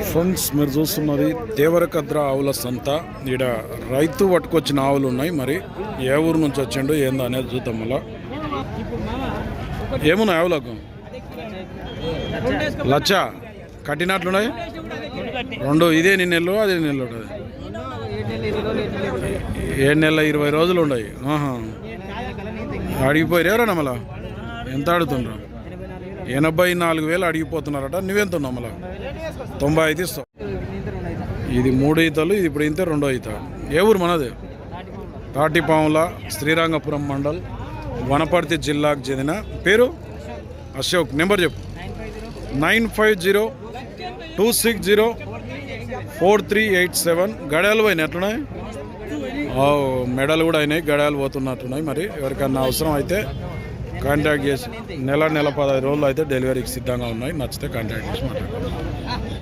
Friends మీరు చూస్తున్నది దేవరకద్ర ఆవుల సంత. ఈడ రైతు పట్టుకొచ్చిన ఆవులు ఉన్నాయి మరి. ఏ ఊరు నుంచి వచ్చిండు ఏందో అనేది చూద్దాం మళ్ళా. ఏమున్నాయి ఆవులకు? లచ్చ. కట్టినట్లున్నాయి? రెండు. ఇదే నిన్న నెలలు అదే నీ నెలలు ఉంటుంది. ఏడు నెలల ఇరవై రోజులు ఉన్నాయి ఆహా. అడిగిపోయారు ఎవరన్నా మళ్ళా? ఎంత ఆడుతుండ్రు? ఎనభై నాలుగు వేలు అడిగిపోతున్నారట. నువ్వెంత ఉన్నావు మళ్ళా? తొంభై ఐదు ఇస్తావు. ఇది మూడు ఈతలు ఇది ఇప్పుడు ఇంతే రెండో ఈత. ఏ ఊరు మనది? తాటిపాముల శ్రీరంగపురం మండల్ వనపర్తి జిల్లాకు చెందిన పేరు? అశోక్. నెంబర్ చెప్పు. Nine five zero two six zero four three eight seven. గడియాలు పోయినాయి ఎట్లున్నాయి? ఆ, మెడలు కూడా అయినాయి గడియాలు పోతున్నట్టున్నాయి మరి. ఎవరికన్నా అవసరం అయితే కాంటాక్ట్ చేసి నెల నెల పదహైదు రోజులు అయితే డెలివరీకి సిద్ధంగా ఉన్నాయి. నచ్చితే కాంటాక్ట్ చేసి మాట్లాడుకుంటాం